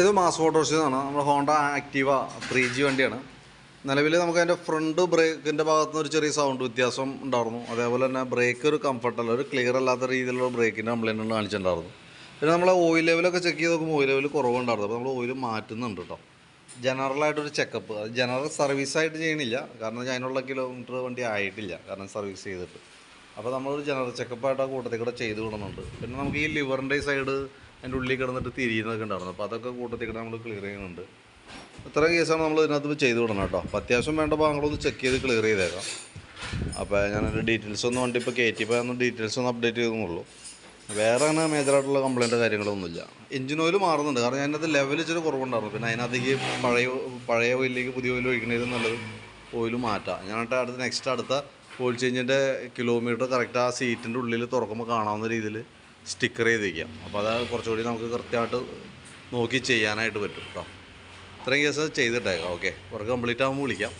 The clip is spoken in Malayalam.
ഇത് മാസ് മോട്ടോഴ്സിന്നാണ് നമ്മൾ ഹോണ്ട ആക്റ്റീവ ത്രീ ജി വണ്ടിയാണ്. നിലവിൽ നമുക്ക് അതിന്റെ ഫ്രണ്ട് ബ്രേക്കിന്റെ ഭാഗത്ത് നിന്ന് ഒരു ചെറിയ സൗണ്ട് വ്യത്യാസം ഉണ്ടായിരുന്നു. അതേപോലെ തന്നെ ബ്രേക്ക് ഒരു അല്ല ഒരു ക്ലിയർ അല്ലാത്ത രീതിയിലുള്ള ബ്രേക്കിന്റെ കംപ്ലൈന്റ് കാണിച്ചിട്ടുണ്ടായിരുന്നു. പിന്നെ നമ്മൾ ഓയിൽ ലെവലൊക്കെ ചെക്ക് ചെയ്ത് നോക്കുമ്പോൾ ഓയിൽ ലെവൽ കുറവുണ്ടായിരുന്നു. അപ്പോൾ നമ്മൾ ഓയിൽ മാറ്റുന്നുണ്ട് കേട്ടോ ജനറലായിട്ടൊരു ചെക്കപ്പ് അത് ജനറൽ സർവീസായിട്ട് ചെയ്യണില്ല. കാരണം അതിനുള്ള കിലോമീറ്റർ വണ്ടി ആയിട്ടില്ല. കാരണം സർവീസ് ചെയ്തിട്ട്. അപ്പോൾ നമ്മളൊരു ജനറൽ ചെക്കപ്പായിട്ട് ആ കൂട്ടത്തിൽ കൂടെ ചെയ്ത് വിടുന്നുണ്ട്. പിന്നെ നമുക്ക് ഈ ലിവറിന്റെ സൈഡ് അതിന്റെ ഉള്ളിൽ കിടന്നിട്ട് തിരിയുന്നതൊക്കെ ഉണ്ടായിരുന്നു. അപ്പോൾ അതൊക്കെ കൂട്ടത്തിൽ കിടന്ന് നമ്മൾ ക്ലിയർ ചെയ്യുന്നുണ്ട്. ഇത്രയും കേസാണ് നമ്മൾ ഇതിനകത്ത് ചെയ്ത് വിടണം കേട്ടോ. അപ്പോൾ അത്യാവശ്യം വേണ്ട ഭാഗങ്ങളൊന്ന് ചെക്ക് ചെയ്ത് ക്ലിയർ ചെയ്തേക്കാം. അപ്പോൾ ഞാനതിന്റെ ഡീറ്റെയിൽസ് ഒന്ന് വണ്ടി ഇപ്പോൾ കയറ്റിയപ്പോൾ ഒന്ന് ഡീറ്റെയിൽസ് ഒന്ന് അപ്ഡേറ്റ് ചെയ്തെന്നുള്ളൂ വേറെ അങ്ങനെ മേജറായിട്ടുള്ള കംപ്ലൈന്റ് കാര്യങ്ങളൊന്നുമില്ല. എഞ്ചിൻ ഓയിൽ മാറുന്നുണ്ട്. കാരണം അതിനകത്ത് ലെവൽ ഇച്ചിരി കുറവുണ്ടായിരുന്നു. പിന്നെ അതിനകത്തേക്ക് പഴയ പഴയ ഓയിലേക്ക് പുതിയ ഓയിൽ ഒഴിക്കണേലും നല്ലത് ഓയിൽ മാറ്റാം. ഞാനിട്ട് അടുത്ത് നെക്സ്റ്റ് അടുത്ത ഓയിൽ ചേഞ്ചിന്റെ കിലോമീറ്റർ കറക്റ്റ് ആ സീറ്റിന്റെ ഉള്ളിൽ തുറക്കുമ്പോൾ കാണാവുന്ന രീതിയിൽ സ്റ്റിക്കർ ചെയ്ത് വയ്ക്കാം അപ്പോൾ അത് കുറച്ചുകൂടി നമുക്ക് കൃത്യമായിട്ട് നോക്കി ചെയ്യാനായിട്ട് പറ്റും കേട്ടോ ഇത്രയും കേസ് ചെയ്തിട്ടേക്കാം. ഓക്കെ വർക്ക് കംപ്ലീറ്റ് ആകുമ്പോൾ വിളിക്കാം.